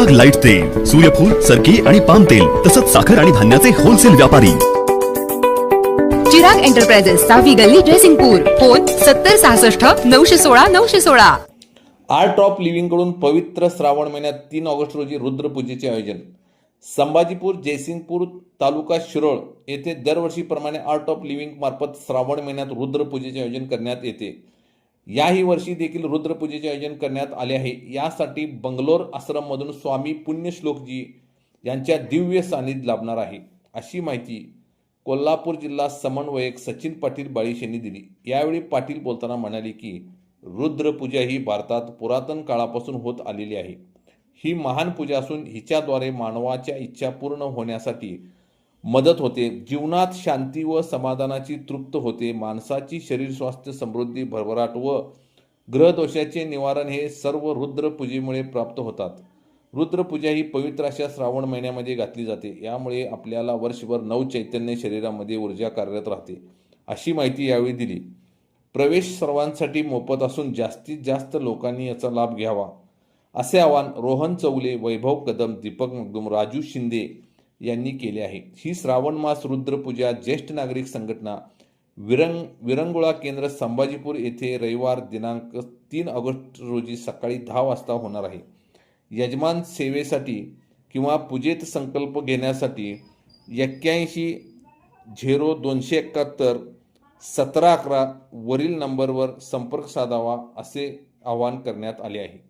Sugar light तेल सूर्यफूल सरकी आणि पाम तेल तसंच साखर आणि धान्याचे होलसेल व्यापारी. चिराग एंटरप्राइजेस सहावी गल्ली ड्रेसिंगपूर फोन सत्तर सहासष्ट नऊशे सोळा नऊशे सोळा. आर्ट ऑफ लिव्हिंगकडून पवित्र श्रावण महिन्यात तीन ऑगस्ट रोजी रुद्रपूजेचे आयोजन. संभाजीपूर जयसिंगपूर तालुका शिरोळ येथे दरवर्षीप्रमाणे आर्ट ऑफ लिव्हिंग मार्फत श्रावण महिन्यात रुद्रपूजेचे आयोजन करण्यात येते. याही वर्षी देखील रुद्रपूजेचे आयोजन करण्यात आले आहे. यासाठी बंगलोर आश्रममधून स्वामी पुण्यश्लोकजी यांच्या दिव्य सानिध्य लाभणार आहे. अशी माहिती कोल्हापूर जिल्हा समन्वयक सचिन पाटील बाळीश यांनी दिली. यावेळी पाटील बोलताना म्हणाले की रुद्रपूजा ही भारतात पुरातन काळापासून होत आलेली आहे. ही महान पूजा असून हिच्याद्वारे मानवाच्या इच्छा पूर्ण होण्यासाठी मदत होते. जीवनात शांती व समाधानाची तृप्त होते. माणसाची शरीर स्वास्थ्य समृद्धी भरभराट व ग्रहदोषाचे निवारण हे सर्व रुद्रपूजेमुळे प्राप्त होतात. रुद्रपूजा ही पवित्र अशा श्रावण महिन्यामध्ये घातली जाते. यामुळे आपल्याला वर्षभर नऊ चैतन्य शरीरामध्ये ऊर्जा कार्यरत राहते. अशी माहिती यावेळी दिली. प्रवेश सर्वांसाठी मोफत असून जास्तीत जास्त लोकांनी याचा लाभ घ्यावा. असे आवाहन रोहन चौले वैभव कदम दीपक मगदुम राजू शिंदे यांनी केले आहे. ही श्रावण मास रुद्रपूजा ज्येष्ठ नागरिक संघटना विरंग विरंगुळा केंद्र संभाजीपूर येथे रविवार दिनांक तीन ऑगस्ट रोजी सकाळी दहा वाजता होणार आहे. यजमान सेवेसाठी किंवा पूजेत संकल्प घेण्यासाठी एक्क्याऐंशी झिरो दोनशे एकाहत्तर सतरा अकरा वरील नंबरवर संपर्क साधावा असे आवाहन करण्यात आले आहे.